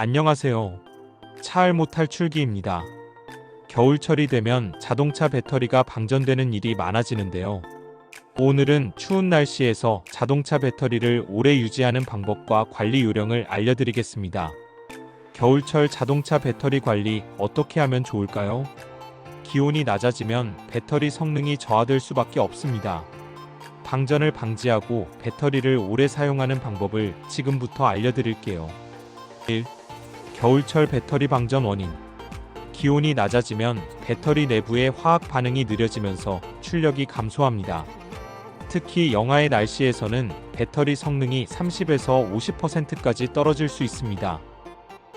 안녕하세요. 차알모 탈출기입니다. 겨울철이 되면 자동차 배터리가 방전되는 일이 많아지는데요. 오늘은 추운 날씨에서 자동차 배터리를 오래 유지하는 방법과 관리 요령을 알려드리겠습니다. 겨울철 자동차 배터리 관리 어떻게 하면 좋을까요? 기온이 낮아지면 배터리 성능이 저하될 수밖에 없습니다. 방전을 방지하고 배터리를 오래 사용하는 방법을 지금부터 알려드릴게요. 1. 겨울철 배터리 방전 원인. 기온이 낮아지면 배터리 내부의 화학 반응이 느려지면서 출력이 감소합니다. 특히 영하의 날씨에서는 배터리 성능이 30에서 50%까지 떨어질 수 있습니다.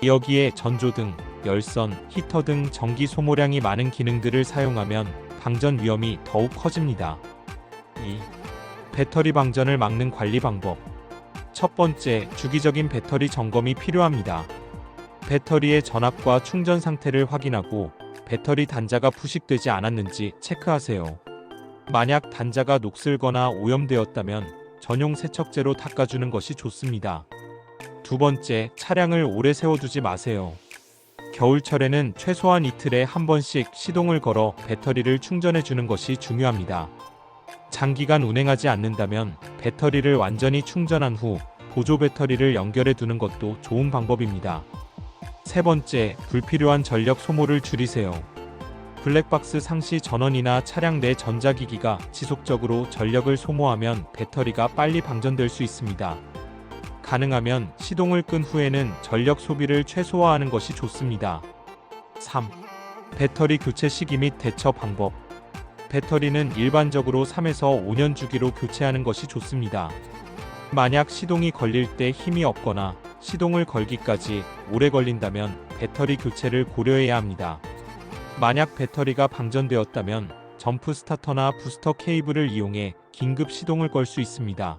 여기에 전조등, 열선, 히터 등 전기 소모량이 많은 기능들을 사용하면 방전 위험이 더욱 커집니다. 2. 배터리 방전을 막는 관리 방법. 첫 번째, 주기적인 배터리 점검이 필요합니다. 배터리의 전압과 충전 상태를 확인하고 배터리 단자가 부식되지 않았는지 체크하세요. 만약 단자가 녹슬거나 오염되었다면 전용 세척제로 닦아주는 것이 좋습니다. 두 번째, 차량을 오래 세워두지 마세요. 겨울철에는 최소한 이틀에 한 번씩 시동을 걸어 배터리를 충전해 주는 것이 중요합니다. 장기간 운행하지 않는다면 배터리를 완전히 충전한 후 보조 배터리를 연결해 두는 것도 좋은 방법입니다. 세 번째, 불필요한 전력 소모를 줄이세요. 블랙박스 상시 전원이나 차량 내 전자기기가 지속적으로 전력을 소모하면 배터리가 빨리 방전될 수 있습니다. 가능하면 시동을 끈 후에는 전력 소비를 최소화하는 것이 좋습니다. 3. 배터리 교체 시기 및 대처 방법. 배터리는 일반적으로 3에서 5년 주기로 교체하는 것이 좋습니다. 만약 시동이 걸릴 때 힘이 없거나 시동을 걸기까지 오래 걸린다면 배터리 교체를 고려해야 합니다. 만약 배터리가 방전되었다면 점프 스타터나 부스터 케이블을 이용해 긴급 시동을 걸 수 있습니다.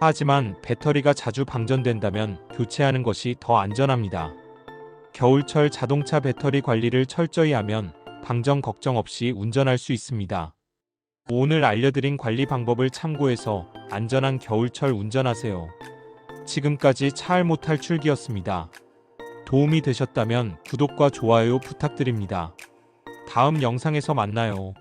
하지만 배터리가 자주 방전된다면 교체하는 것이 더 안전합니다. 겨울철 자동차 배터리 관리를 철저히 하면 방전 걱정 없이 운전할 수 있습니다. 오늘 알려드린 관리 방법을 참고해서 안전한 겨울철 운전하세요. 지금까지 차알모 탈출기였습니다. 도움이 되셨다면 구독과 좋아요 부탁드립니다. 다음 영상에서 만나요.